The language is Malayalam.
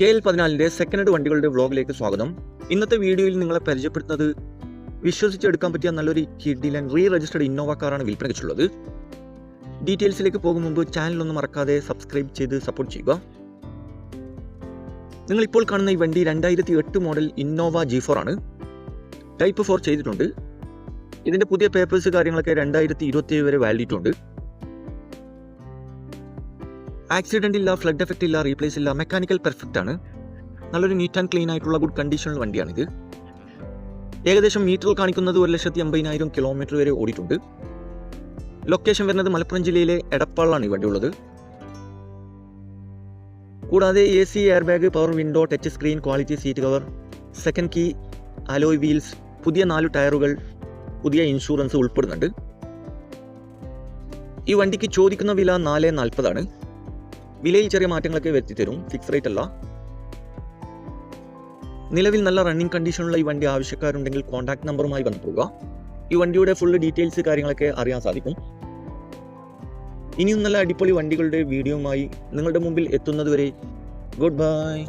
കെ എൽ പതിനാലിന്റെ സെക്കൻഡ് ഹെഡ് വണ്ടികളുടെ വ്ളോഗിലേക്ക് സ്വാഗതം. ഇന്നത്തെ വീഡിയോയിൽ നിങ്ങളെ പരിചയപ്പെടുത്തുന്നത് വിശ്വസിച്ചെടുക്കാൻ പറ്റിയ നല്ലൊരു കിഡിലൻ റീ രജിസ്റ്റർഡ് ഇന്നോവ കാറാണ് വിൽപ്പനയ്ക്കുള്ളത്. ഡീറ്റെയിൽസിലേക്ക് പോകും മുമ്പ് ചാനലൊന്നും മറക്കാതെ സബ്സ്ക്രൈബ് ചെയ്ത് സപ്പോർട്ട് ചെയ്യുക. നിങ്ങളിപ്പോൾ കാണുന്ന ഈ വണ്ടി രണ്ടായിരത്തി എട്ട് മോഡൽ ഇന്നോവ ജി ഫോർ ആണ്. ടൈപ്പ് ഫോർ ചെയ്തിട്ടുണ്ട്. ഇതിന്റെ പുതിയ പേപ്പേഴ്സ് കാര്യങ്ങളൊക്കെ രണ്ടായിരത്തി ഇരുപത്തി വരെ വാലിഡിറ്റി ഉണ്ട് ആക്സിഡന്റ് ഇല്ല ഫ്ലഡ് എഫക്റ്റ് ഇല്ല റീപ്ലേസ് ഇല്ല മെക്കാനിക്കൽ പെർഫെക്റ്റ് ആണ്. നല്ലൊരു നീറ്റ് ആൻഡ് ക്ലീൻ ആയിട്ടുള്ള ഗുഡ് കണ്ടീഷനുള്ള വണ്ടിയാണിത്. ഏകദേശം മീറ്റർ കാണിക്കുന്നത് ഒരു ലക്ഷത്തി അമ്പതിനായിരം കിലോമീറ്റർ വരെ ഓടിയിട്ടുണ്ട്. ലൊക്കേഷൻ വരുന്നത് മലപ്പുറം ജില്ലയിലെ എടപ്പാളിലാണ് ഈ വണ്ടി ഉള്ളത് കൂടാതെ A C air bag power window touch screen quality seat cover second key alloy wheels പുതിയ നാല് ടയറുകൾ പുതിയ ഇൻഷുറൻസ് ഉൾപ്പെടുന്നുണ്ട്. ഈ വണ്ടിക്ക് ചോദിക്കുന്ന വില നാല് നാൽപ്പതാണ്. വിലയിൽ ചെറിയ മാറ്റങ്ങളൊക്കെ വരുത്തി തരും. ഫിക്സ് റേറ്റ് അല്ല. നിലവിൽ നല്ല റണ്ണിങ് കണ്ടീഷനുള്ള ഈ വണ്ടി ആവശ്യക്കാരുണ്ടെങ്കിൽ കോൺടാക്ട് നമ്പറുമായി ബന്ധപ്പെടുക ഈ വണ്ടിയുടെ ഫുൾ ഡീറ്റെയിൽസ് കാര്യങ്ങളൊക്കെ അറിയാൻ സാധിക്കും. ഇനിയും നല്ല അടിപൊളി വണ്ടികളുടെ വീഡിയോയുമായി നിങ്ങളുടെ മുമ്പിൽ എത്തുന്നതുവരെ ഗുഡ് ബൈ